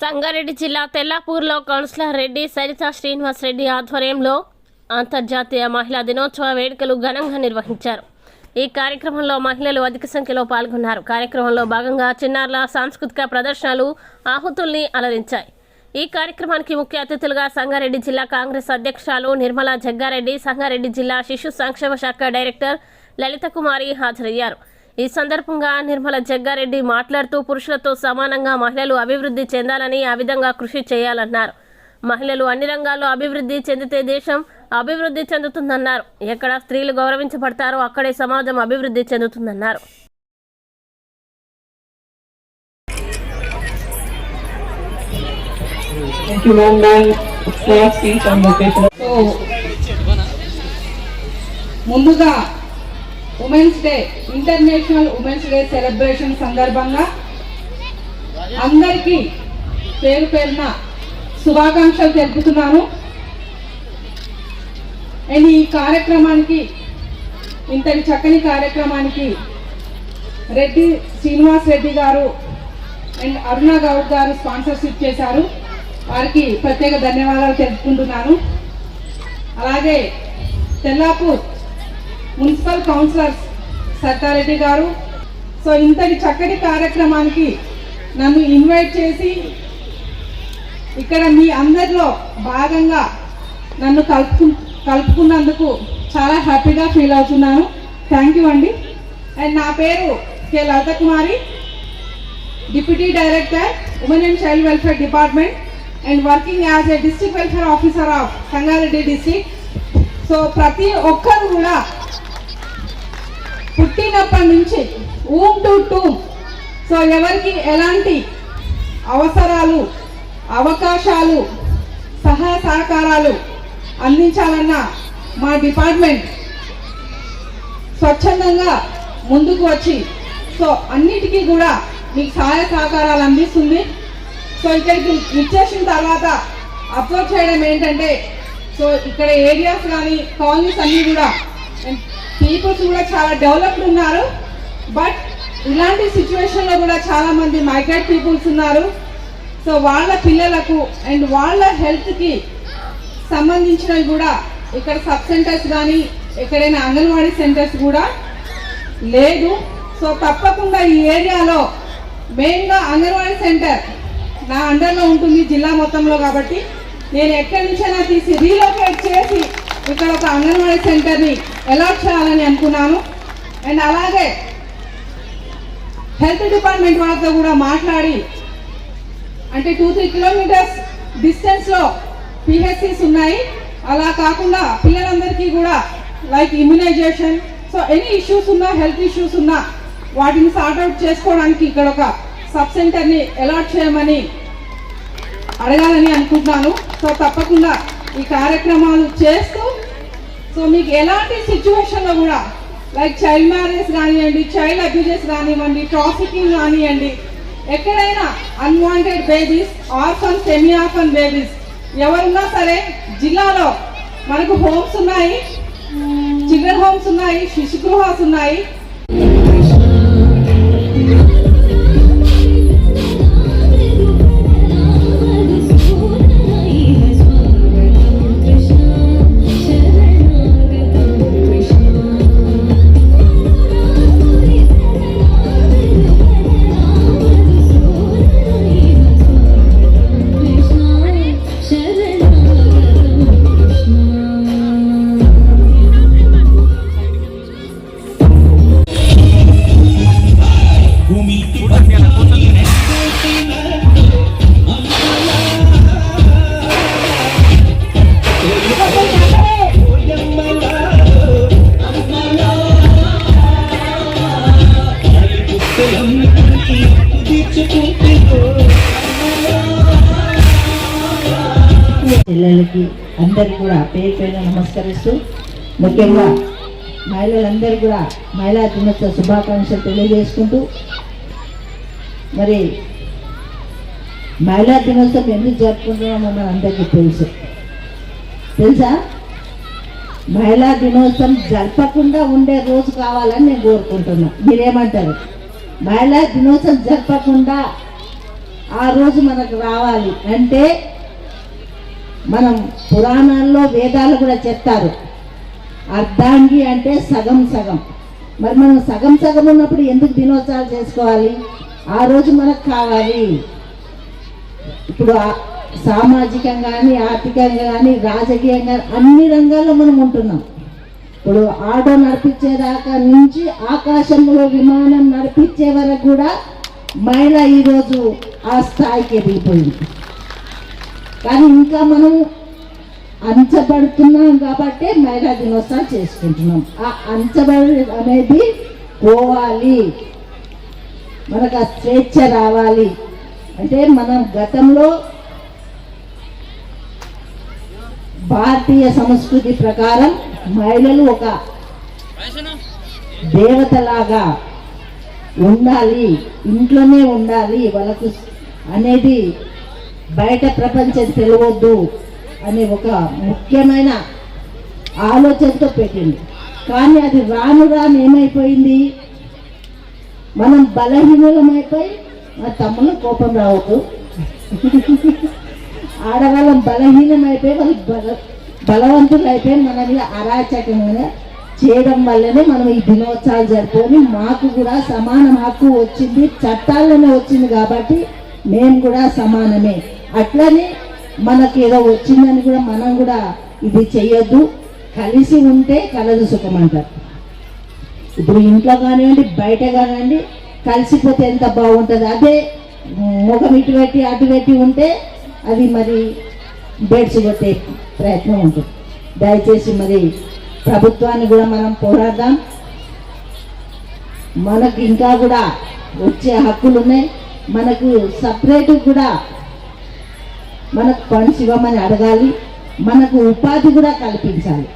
సంగారెడ్డి జిల్లా తెల్లాపూర్లో కౌన్సిలర్ రెడ్డి సరిత శ్రీనివాస్ రెడ్డి ఆధ్వర్యంలో అంతర్జాతీయ మహిళా దినోత్సవ వేడుకలు ఘనంగా నిర్వహించారు. ఈ కార్యక్రమంలో మహిళలు అధిక సంఖ్యలో పాల్గొన్నారు. కార్యక్రమంలో భాగంగా చిన్నారుల సాంస్కృతిక ప్రదర్శనలు ఆహుతుల్ని అలరించాయి. ఈ కార్యక్రమానికి ముఖ్య అతిథులుగా సంగారెడ్డి జిల్లా కాంగ్రెస్ అధ్యక్షురాలు నిర్మలా జగ్గారెడ్డి సంగారెడ్డి జిల్లా శిశు సంక్షేమ శాఖ డైరెక్టర్ లలిత కుమారి హాజరయ్యారు. ఈ సందర్భంగా నిర్మల జగ్గారెడ్డి మాట్లాడుతూ పురుషులతో సమానంగా మహిళలు అభివృద్ధి చెందాలని ఆ విధంగా కృషి చేయాలన్నారు. మహిళలు అన్ని రంగాల్లో అభివృద్ధి చెందితే దేశం అభివృద్ధి చెందుతుందన్నారు. ఎక్కడ స్త్రీలు గౌరవించబడతారో అక్కడే సమాజం అభివృద్ధి చెందుతుందన్నారు. ముందుగా women's day international women's day celebration సందర్భంగా అందరికీ పేరు పేరున శుభాకాంక్షలు తెలుపుతున్నాను. అండ్ ఈ కార్యక్రమానికి ఇంతటి చక్కని కార్యక్రమానికి రెడ్డి శ్రీనివాస్ రెడ్డి గారు అండ్ అరుణ గౌడ్ గారు స్పాన్సర్షిప్ చేశారు. వారికి ప్రత్యేక ధన్యవాదాలు తెలుపుకుంటున్నాను. అలాగే తెల్లాపూర్ మున్సిపల్ కౌన్సిలర్ సత్తారెడ్డి గారు. సో ఇంతటి చక్కటి కార్యక్రమానికి నన్ను ఇన్వైట్ చేసి ఇక్కడ మీ అందరిలో భాగంగా నన్ను కలుపు కలుపుకున్నందుకు చాలా హ్యాపీగా ఫీల్ అవుతున్నాను. థ్యాంక్ యూ అండి. అండ్ నా పేరు K. Lalitha Kumari deputy director women and child welfare department and working as a district welfare officer of Sangareddy district. So ప్రతి ఒక్కరు కూడా పుట్టినప్పటి నుంచి ఊమ్ టు టూమ్ సో ఎవరికి ఎలాంటి అవసరాలు అవకాశాలు సహాయ సహకారాలు అందించాలన్న మా డిపార్ట్మెంట్ స్వచ్ఛందంగా ముందుకు వచ్చి సో అన్నిటికీ కూడా మీకు సహాయ సహకారాలు అందిస్తుంది. సో ఇక్కడికి ఇచ్చేసిన తర్వాత అప్లోడ్ చేయడం ఏంటంటే సో ఇక్కడ ఏరియాస్ కానీ కాలనీస్ అన్నీ కూడా పీపుల్స్ కూడా చాలా డెవలప్డ్ ఉన్నారు. బట్ ఇలాంటి సిచ్యువేషన్లో కూడా చాలామంది మైగ్రేట్ పీపుల్స్ ఉన్నారు. సో వాళ్ళ పిల్లలకు అండ్ వాళ్ళ హెల్త్కి సంబంధించినవి కూడా ఇక్కడ సబ్ సెంటర్స్ కానీ ఎక్కడైనా అంగన్వాడీ సెంటర్స్ కూడా లేదు. సో తప్పకుండా ఈ ఏరియాలో మెయిన్గా అంగన్వాడీ సెంటర్ నా అండర్లో ఉంటుంది జిల్లా మొత్తంలో కాబట్టి. నేను ఎక్కడి నుంచైనా తీసి రీలొకేట్ చేసి ఇక్కడ ఒక అంగన్వాడీ సెంటర్ని అలాట్ చేయాలని అనుకున్నాను. అండ్ అలాగే హెల్త్ డిపార్ట్మెంట్ వాళ్ళతో కూడా మాట్లాడి అంటే టూ త్రీ కిలోమీటర్స్ డిస్టెన్స్లో పిహెచ్సిస్ ఉన్నాయి. అలా కాకుండా పిల్లలందరికీ కూడా like immunization so any issues ఉన్నా హెల్త్ ఇష్యూస్ ఉన్నా వాటిని సార్ట్అవుట్ చేసుకోవడానికి ఇక్కడ ఒక సబ్ సెంటర్ని అలాట్ చేయమని అడగాలని అనుకుంటున్నాను. సో తప్పకుండా ఈ కార్యక్రమాలు చేస్తూ సో మీకు ఎలాంటి సిచ్యువేషన్లో కూడా లైక్ చైల్డ్ మ్యారేజ్ కానివ్వండి చైల్డ్ అబ్యూజెస్ కానివ్వండి ట్రాఫికింగ్ కానివ్వండి ఎక్కడైనా unwanted babies orphan semi orphan babies ఎవరున్నా సరే జిల్లాలో మనకు హోమ్స్ ఉన్నాయి చిల్డ్రన్ హోమ్స్ ఉన్నాయి శిశు గృహాస్ ఉన్నాయి. పిల్లలకి అందరికి కూడా పేరు పైన నమస్కరిస్తూ ముఖ్యంగా మహిళలందరూ కూడా మహిళా దినోత్సవ శుభాకాంక్షలు తెలియజేసుకుంటూ మరి మహిళా దినోత్సవం ఎందుకు జరుపుకుంటున్నామో మన అందరికీ తెలుసు. తెలుసా? మహిళా దినోత్సవం జరపకుండా ఉండే రోజు కావాలని నేను కోరుకుంటున్నాను మీరేమంటారు? మహిళా దినోత్సవం జరపకుండా ఆ రోజు మనకు రావాలి. అంటే మనం పురాణాల్లో వేదాలు కూడా చెప్తారు. అర్ధాంగి అంటే సగం సగం. మరి మనం సగం సగం ఉన్నప్పుడు ఎందుకు దినోత్సవాలు చేసుకోవాలి? ఆ రోజు మనకు కావాలి. ఇప్పుడు సామాజికంగా కానీ ఆర్థికంగా కానీ రాజకీయంగా అన్ని రంగాల్లో మనం ఉంటున్నాం. ఇప్పుడు ఆటో నడిపించేదాకా నుంచి ఆకాశంలో విమానం నడిపించే వరకు కూడా మహిళ ఈరోజు ఆ స్థాయికి ఎదిగిపోయింది. కానీ ఇంకా మనం అంచబడుతున్నాం కాబట్టి మహిళా దినోత్సవం చేసుకుంటున్నాం. ఆ అంచబడి అనేది పోవాలి. మనకు ఆ స్వేచ్ఛ రావాలి. అంటే మనం గతంలో భారతీయ సంస్కృతి ప్రకారం మహిళలు ఒక దేవతలాగా ఉండాలి ఇంట్లోనే ఉండాలి వాళ్ళకు అనేది బయట ప్రపంచం తెలియవద్దు అనే ఒక ముఖ్యమైన ఆలోచనతో పెట్టింది. కానీ అది రాను రాను ఏమైపోయింది? మనం బలహీనమైపోయి మా తమ్ముళ్ళ కోపం రావద్దు. ఆడవాళ్ళం బలహీనమైపోయి వాళ్ళు బల బలవంతులు అయిపోయి మన మీద అరాచకంగా చేయడం వల్లనే మనం ఈ దినోత్సవాలు జరుపుకొని మాకు కూడా సమాన హక్కు వచ్చింది చట్టాల్లోనే వచ్చింది కాబట్టి మేము కూడా సమానమే. అట్లనే మనకి ఏదో వచ్చిందని కూడా మనం కూడా ఇది చేయొద్దు. కలిసి ఉంటే కలదు సుఖం అంటారు ఇప్పుడు ఇంట్లో కానివ్వండి బయట కానివ్వండి కలిసిపోతే ఎంత బాగుంటుంది? అదే ముఖం ఇటు పెట్టి అటు పెట్టి ఉంటే అది మరి బెడ్స్ ప్రయత్నం ఉంటుంది దయచేసి మరి ప్రభుత్వాన్ని కూడా మనం పోరాడదాం. మనకు ఇంకా కూడా వచ్చే హక్కులు ఉన్నాయి. మనకు సపరేట్ కూడా మనకు ఫండ్స్ ఇవ్వమని అడగాలి. మనకు ఉపాధి కూడా కల్పించాలి.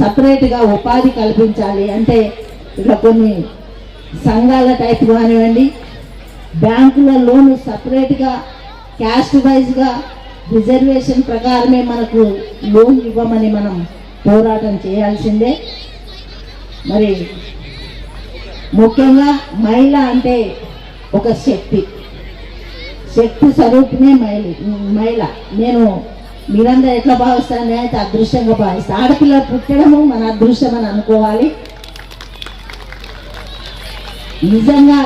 సపరేట్గా ఉపాధి కల్పించాలి అంటే ఇలా కొన్ని సంఘాల టైప్ కానివ్వండి బ్యాంకుల లోన్ సపరేట్గా క్యాస్ట్ వైజ్గా రిజర్వేషన్ ప్రకారమే మనకు లోన్ ఇవ్వమని మనం పోరాటం చేయాల్సిందే. మరి ముఖ్యంగా మహిళ అంటే ఒక శక్తి. శక్తి స్వరూపినే మహిళ మహిళ. నేను మీరందరూ ఎట్లా భావిస్తాను అయితే అదృష్టంగా భావిస్తాను ఆడపిల్ల పుట్టడము మన అదృష్టం అని అనుకోవాలి. నిజంగా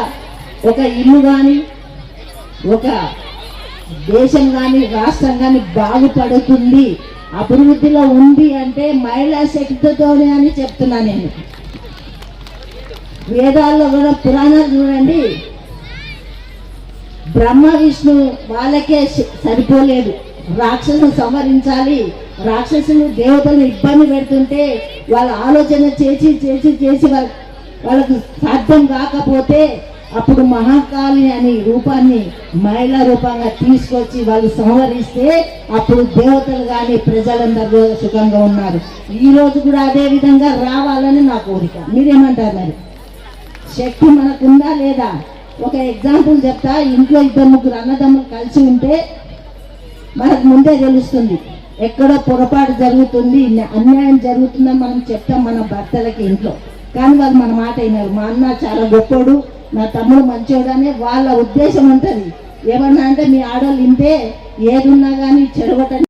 ఒక ఇల్లు కానీ ఒక దేశం కానీ రాష్ట్రం కానీ బాగుపడుతుంది అభివృద్ధిలో ఉంది అంటే మహిళా శక్తితోనే అని చెప్తున్నా నేను. వేదాల్లో కూడా పురాణాలు చూడండి. బ్రహ్మ విష్ణు వాళ్ళకే సరిపోలేదు. రాక్షసును సంహరించాలి. రాక్షసులు దేవతలను ఇబ్బంది పెడుతుంటే వాళ్ళ ఆలోచన చేసి చేసి చేసి వాళ్ళ వాళ్ళకు సాధ్యం కాకపోతే అప్పుడు మహాకాళి అని రూపాన్ని మహిళా రూపంగా తీసుకొచ్చి వాళ్ళు సంహరిస్తే అప్పుడు దేవతలు కానీ ప్రజలందరూ సుఖంగా ఉన్నారు. ఈ రోజు కూడా అదే విధంగా రావాలని నా కోరిక. మీరేమంటారు మరి? శక్తి మనకుందా లేదా? ఒక ఎగ్జాంపుల్ చెప్తా. ఇంట్లో ఇద్దరు ముగ్గురు అన్నదమ్ములు కలిసి ఉంటే మనకు ముందే తెలుస్తుంది. ఎక్కడో పొరపాటు జరుగుతుంది అన్యాయం జరుగుతుందని మనం చెప్తాం మన భర్తలకి ఇంట్లో. కానీ వాళ్ళు మన మాట అయినారు మా అన్న చాలా గొప్పోడు. నా తమ్ముడు మంచోడనే వాళ్ళ ఉద్దేశం ఉంటుంది. ఏమన్నా అంటే మీ ఆడవాళ్ళు ఇంతే ఏదున్నా కానీ చెడగొట్టని